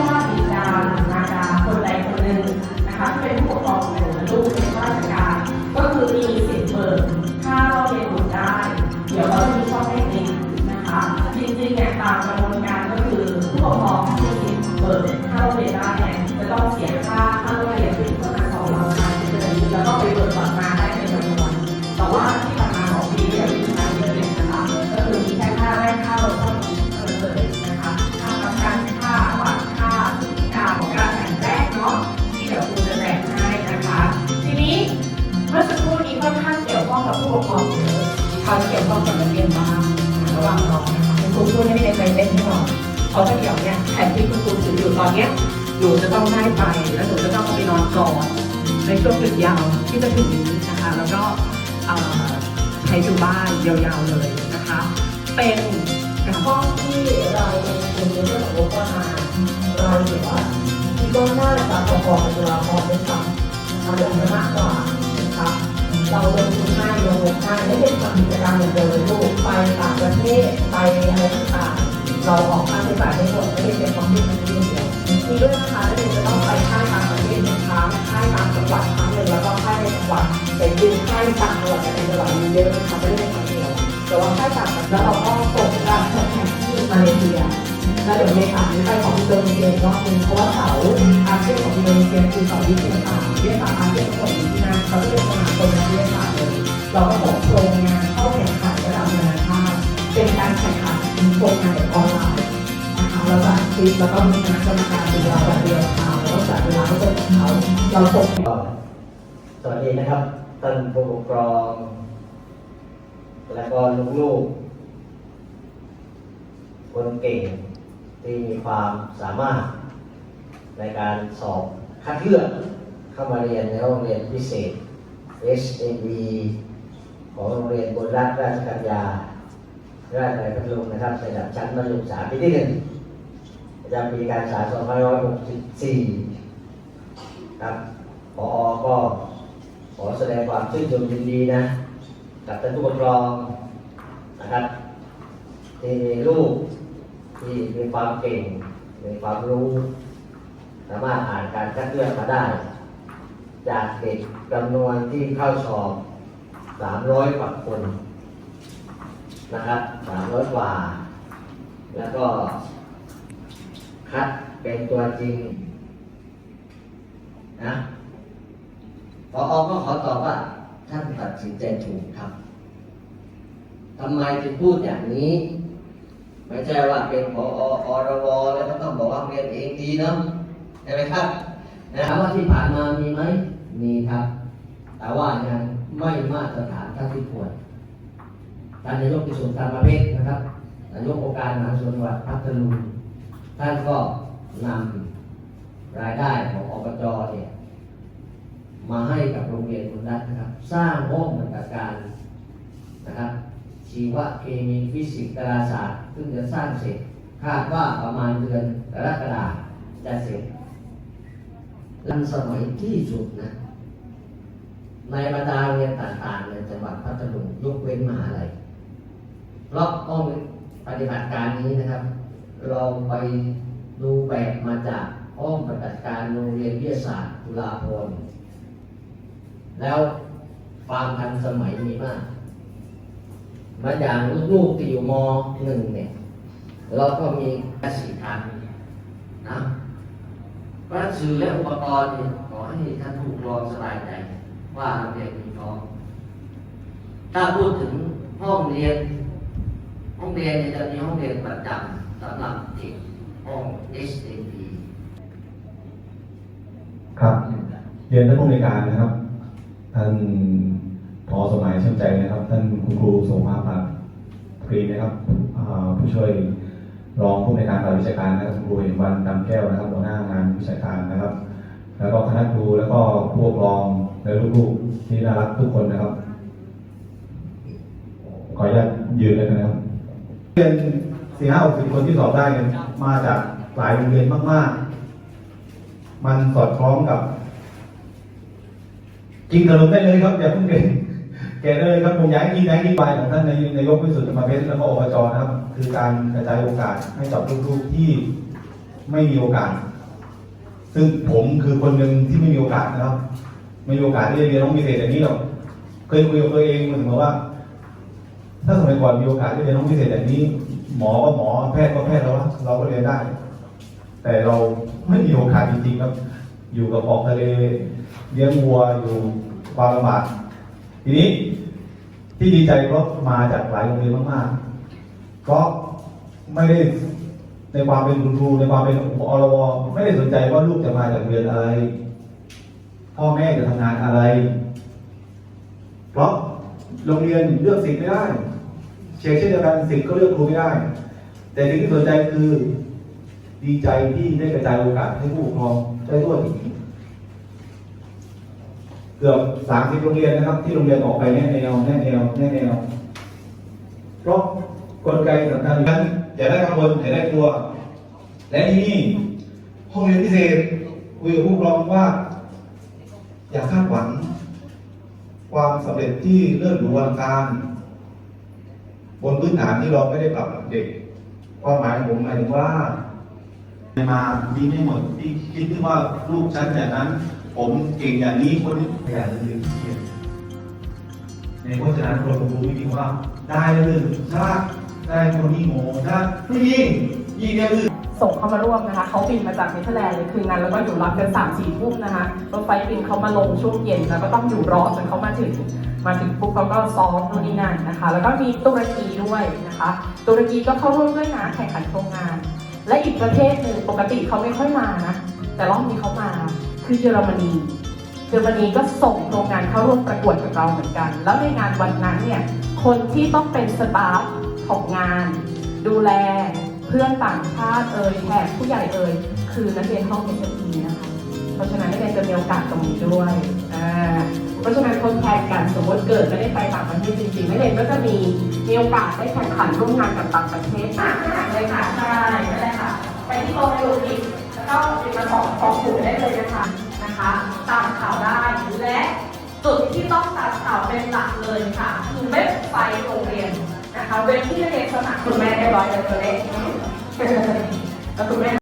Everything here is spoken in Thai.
ว่าบิดาหรือมารดาคนใดคนหนึ่งนะคะที่เป็นผู้ปกครองของลูกในข้าราชการ ก็คือมีสิทธิ์เบิกค่าเราเรียนบุตรได้ เดี๋ยวก็จะมีช่องให้ติดนะคะจริงๆเนี่ยตามกระบวนการก็คือผู้ปกครองที่มีสิทธิ์เบิก คะคุณครูพูดให้ไม่ได้ใจเล่นให้หรอกเขาะเดี๋ยวเนี่ยแผนที่คุณครูถืออยู่ตอนเนี้ยหนูจะต้องได้ไปแล้วหนูจะต้องเอาไปนอนก่อนในช่วงหยุดยาวที่จะถึงนี้นะคะ แล้วก็ใช้อยู่บ้านยาวๆเลยนะคะ เป็นห้องที่เราคุณเรื่องของงบประมาณรายเหลือที่ก็น่าจะพอๆกับตัวละครด้วยซ้ำนะคะเดี๋ยวจะมากกว่านะคะ เราลงทุนให้ลงทุนมากไม่ได้ทำกิจกรรมอย่างเดียวเลยลูกไปต่างประเทศไปอะไรต่างๆเราออกค่าใช้จ่ายให้หมดไม่ได้เป็นความผิดมันเดียวมีด้วยนะคะนักเรียนจะต้องไปค่ายต่างประเทศหนึ่งครั้งค่ายต่างจังหวัดครั้งหนึ่งแล้วก็ค่ายในจังหวัดแต่จริงค่ายต่างจังหวัดในจังหวัดมีเยอะนะคะไม่ได้เป็ แล้วเดี๋ยวเมษายนไปของอินโดนีเซียอีกรอบนึงเพราะว่าเสาอาเซียนของอินโดนีเซียคือเสาวิทยาศาสตร์วิทยาศาสตร์อาเซียนทั้งหมดอยู่ที่นั่นเขาจะเป็นสมาคมนักวิทยาศาสตร์เลยเราก็บอกโครงงานเข้าแข่งขันระดับนานาชาติเป็นการแข่งขันโครงงานแบบออนไลน์นะคะเราจัดคลิปแล้วก็มีคณะกรรมการเป็นเราแบบเดียวค่ะแล้วก็จัดเวลาให้เป็นเขาเราส่งสวัสดีนะครับท่านผู้ปกครอง และก็ลูกๆคนเก่ง ที่มีความสามารถในการสอบคัดเลือกเข้ามาเรียนในโรงเรียนพิเศษ SAB ของโรงเรียนบนรัฐราชกัญญาราชในพัทลุงนะครับระดับชั้นมัธยมศึกษาปีที่หนึ่งประจำปีการศึกษา2564 ครับพอก็ขอแสดงความชื่นชมยินดีนะ กับท่านผู้ปกครองนะครับที่มีลูก ที่มีความเก่งมีความรู้ สามารถอ่านการคัดเลือกมาได้ จากเด็กจำนวนที่เข้าสอบ 300กว่าคนนะครับ 300 กว่า แล้วก็คัดเป็นตัวจริงนะพออก็ขอตอบว่าท่านตัดสินใจถูกครับทำไมถึงพูดอย่างนี้ ไม่ใช่ว่าเป็นพออรวแล้วก็ต้องบอกว่าเรียนเองดีเนาะใช่ไหมครับนะครับว่าที่ผ่านมามีไหมมีครับ แต่ว่ายังไม่มาตรฐานเท่าที่ควรท่านนายกกระทรวงการประเภทนะครับนายกองค์การมหาส่วนจังหวัดพัทลุงท่านก็นำรายได้ของอบจเนี่ยมาให้กับโรงเรียนคุณรัฐนะครับ สร้างห้องปฏิบัติการนะครับ ชีวเคมีฟิสิกส์ดาราศาสตร์ซึ่งจะสร้างเสร็จคาดว่าประมาณเดือนกรกฎาคมจะเสร็จลันสมัยที่สุดนะในบรรดาเรียนต่างๆในจังหวัดพัทลุงยกเว้นมหาลัยเพราะห้องปฏิบัติการนี้นะครับ เราไปดูแบบมาจากห้องปฏิบัติการโรงเรียนวิทยาศาสตร์จุฬาภรณ์แล้วความทันสมัยมีมาก มาอย่างลูกๆที่อยู่มหนึ่งเนี่ย เราก็มีกสิทานนะพระสื่อและอุปกรณ์เนี่ยขอให้ท่านผู้ปกครองสบายใจ ว่าโรงเรียนมีพร้อมถ้าพูดถึงห้องเรียน ห้องเรียนเนี่ยจะมีห้องเรียนประจำสำหรับเด็กห้อง SAP ครับเรียนท่านผู้ในวยการนะครับท่าน พอสมัยชื่นใจนะครับ ท่านคุณครูโสภาพัฒน์รีนะครับผู้ช่วยรองผู้ในการฝ่ายวิชาการนะครับคุณครูเห็นวันดำแก้วนะครับหัวหน้างานวิชาการนะครับ แล้วก็คณะครูแล้วก็ผู้ปกครองและลูกๆที่น่ารักทุกคนนะครับขออนุญาตยืนเลยนะครับเรียนสี่ห้าหกสิบคนที่สอบได้เนี่ยมาจากหลายโรงเรียนมากๆ มันสอดคล้องกับ จริงถล่มได้เลยครับอย่าเพิ่งเก่ง ก่งได้เลยครับผมอยากให้ยิงแรงยิงไปของท่านนายนายกวิสุทธิ์มาเพชรแล้วก็อบจนะครับ คือการกระจายโอกาสให้กับลูกๆที่ไม่มีโอกาส ซึ่งผมคือคนหนึ่งที่ไม่มีโอกาสนะครับ ไม่มีโอกาสที่จะเรียนน้องพิเศษอย่างนี้หรอกเคยคุยกับตัวเองเหมือนว่า ถ้าสมัยก่อนมีโอกาสที่จะเรียนน้องพิเศษอย่างนี้ หมอก็หมอแพทย์ก็แพทย์แล้วเราก็เรียนได้ แต่เราไม่มีโอกาสจริงๆครับ อยู่กับออกทะเลเลี้ยงวัวอยู่ความลำบากทีนี้ ที่ดีใจเพราะมาจากหลายโรงเรียนมากๆ เพราะไม่ได้ในความเป็นคุณครูในความเป็นอรวไม่ได้สนใจว่าลูกจะมาจากเรียนอะไร พ่อแม่จะทำงานอะไร เพราะโรงเรียนเลือกสิ่งไม่ได้ เช่นเช่นเดียวกันสิ่งก็เลือกครูไม่ได้ แต่สิ่งที่สนใจคือ ดีใจที่ได้กระจายโอกาสให้ผู้ปกครองได้ด้วย เกือบสามสิบโรงเรียนนะครับ ที่โรงเรียนออกไปแน่แนวแน่แนวแน่แนว เพราะกลไกสำคัญนั้นอย่าได้กังวลอย่าได้กลัว และที่นี่ห้องเรียนพิเศษคุยกับผู้ปกครองว่า อย่าคาดหวัง ความสำเร็จที่เลิศหรูอลังการ บนพื้นฐานที่เราไม่ได้ปรับเด็กความหมายของผมหมายถึงว่ามาดีไม่หมดที่คิดว่าลูกฉันอย่างนั้น ผมเก่งอย่างนี้คนนี้อยากจะเรียนเรียนในเพราะฉะนั้นเราครูไม่มีว่า ได้เรื่องชาติได้คนนี้โง่ได้ไม่มียิ่งได้อื่นส่งเข้ามาร่วมนะคะเขาบินมาจากเนเธอร์แลนด์เลยคืนนั้นแล้วก็อยู่รับกันสามสี่ทุ่มนะคะรถไฟบินเขามาลงช่วงเย็นแล้วก็ต้องอยู่รอจนเขามาถึงมาถึงปุ๊บเขาก็ซ้อมนู่นนี่นั่นนะคะ แล้วก็มีตุรกีด้วยนะคะ ตุรกีก็เข้าร่วมด้วยนะแข่งขันโครงงาน และอีกประเทศหนึ่งปกติเขาไม่ค่อยมานะแต่รอบนี้เขามา คือเยอรมนีเยอรมนีก็ส่งโรงงานเข้าร่วมประกวดกับเราเหมือนกัน แล้วในงานวันนั้นเนี่ยคนที่ต้องเป็นสตาฟของงาน ดูแลเพื่อนต่างชาติเอ่ยแขกผู้ใหญ่เอ่ยคือนักเรียนห้องเอสพีนะคะเพราะฉะนั้นนักเรียนจะมีโอกาสตรงนี้ด้วยอ่าเพราะฉะนั้นทดแทนกันสมมติเกิดไม่ได้ไปต่างประเทศจริงๆนักเรียนก็จะมีมีโอกาสได้แข่งขันร่วมงานกับต่างประเทศอ่าเลยค่ะใช่ไม่ได้ค่ะไปที่โรงเรียน อีกแล้วก็ติดมาสองของผูได้เลยนะคะนะคะตามข่าวได้และจุดที่ต้องตามข่าวเป็นหลักเลยค่ะคือเว็บไซต์โรงเรียนนะคะเว็บที่เรียนสมัครคุณแม่ได้ร้อยเลยตัวเลขแล้วคุณแม่